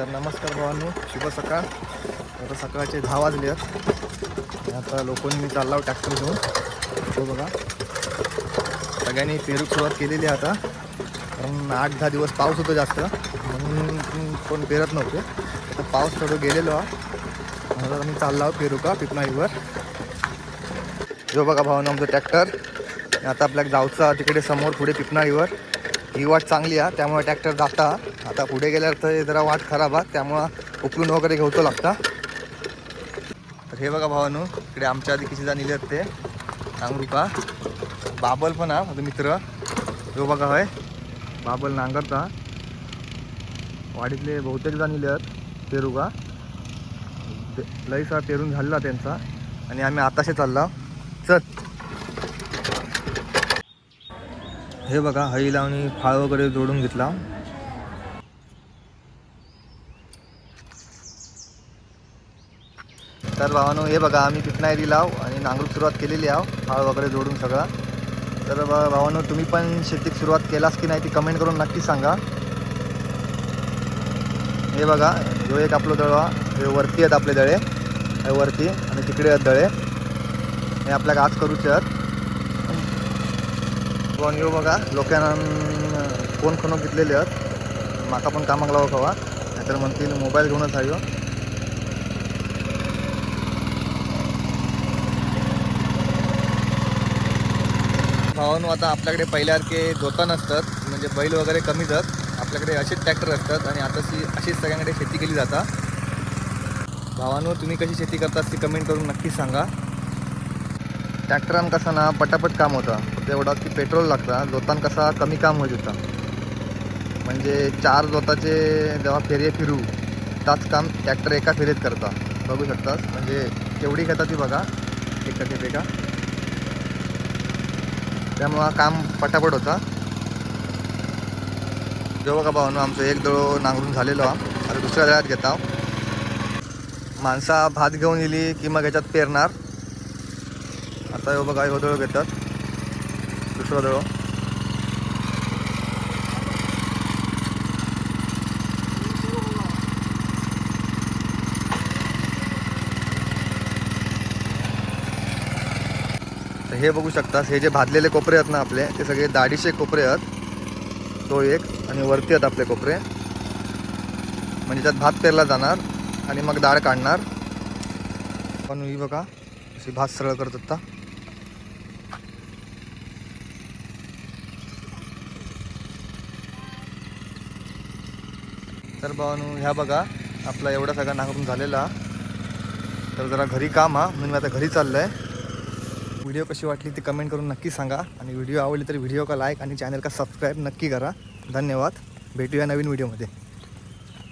तर नमस्कार भावांनो शुभ सकाळ. आता सकाळचे दहा वाजले आहेत. आता लोकांनी मी चालला ट्रॅक्टर घेऊन. तो बघा. सगळ्यांनी पेरू सुरुवात केलेली आहे आता. कारण आठ दहा दिवस पाऊस होतो जास्त. म्हणून कोण पेरत नव्हते. आता पाऊस थोडं गेलेलो आता मी चालला आहो पेरू का पिपणाईवर. जो बघा भावानं आमचं ट्रॅक्टर. आता आपल्या जाऊचा तिकडे समोर पुढे पिपणाळीवर ही वाट चांगली आहे त्यामुळे ट्रॅक्टर जाता. आता पुढे गेल्यावर तर जरा वाट खराब आहे त्यामुळं उकलून वगैरे घेऊतो लागता. तर हे बघा भावानू इकडे आमच्या आधी किती जण इले आहेत ते. सांगू का बाबल पण हा माझा मित्र. जो बघा होय. बाबल नांगरता. वाडीतले बहुतेक जण इले आहेत पेरू का लईसा पेरून झालेला त्यांचा. आणि आम्ही आताशे चालला. चल. हे बघा हळी लावणी फाळ वगैरे जोडून घेतला. तर भावानो हे बघा आम्ही पिटणारी लाव आणि नांगरूक सुरुवात केलेली आहो. फाळ वगैरे जोडून सगळा. तर भावानो तुम्ही पण शेतीत सुरुवात केलास की नाही ती कमेंट करून नक्की सांगा. हे बघा जो एक आपलं दळवा. हे वरती आहेत आपले दळे. हे वरती आणि तिकडे आहेत दळे. हे आपल्याला आज करूचे आहेत. पण येऊ बघा. लोकांना कोण खणून घेतलेले आहेत. माका पण कामाक लावू हवा नाहीतर म्हणतील मोबाईल घेऊनच आहे ह्यो. भावानो आता आपल्याकडे पहिल्यासारखे जोता असतात. म्हणजे बैल वगैरे कमी जात. आपल्याकडे असेच ट्रॅक्टर असतात आणि आता ती अशीच सगळ्यांकडे शेती केली जाता. भावानो तुम्ही कशी शेती करतात ती कमेंट करून नक्की सांगा. ट्रॅक्टरान कसं ना पटापट काम होतं. तेवढा की पेट्रोल लागता. जोतान कसा कमी काम होत होता. म्हणजे चार जोताचे जेव्हा फेरे फिरू ताच काम ट्रॅक्टर एका फेरीत करता. बघू शकतास. म्हणजे केवढी घेतात ती बघा. एका खेपेका त्यामुळं काम पटापट होता. जो बघा भावानो आमचं एक दळो नांगरून झालेलो हा. आता दुसऱ्या दळ्यात घेता माणसा भात घेऊन येली की मग ह्याच्यात पेरणार. आता हो बघा ह्यो दळो घेतात. दुसरा तर हे बघू शकतास हे जे भाजलेले कोपरे आहेत ना आपले ते सगळे दाढीचे कोपरे आहेत. तो एक आणि वरती आहेत आपले कोपरे. म्हणजे त्यात भात पेरला जाणार आणि मग डाळ काढणार. पण ही बघा अशी भात सरळ करत होता. तर भावानू ह्या बघा आपला एवढा सगळा नांगरून झालेला. तर जरा घरी काम हा म्हणून मी आता घरी चाललं आहे व्हिडिओ कशी वाटली ती कमेंट करून नक्की सांगा. आणि व्हिडिओ आवडली तर व्हिडिओ का लाईक आणि चॅनल का सबस्क्राईब नक्की करा. धन्यवाद. भेटूया नवीन व्हिडिओमध्ये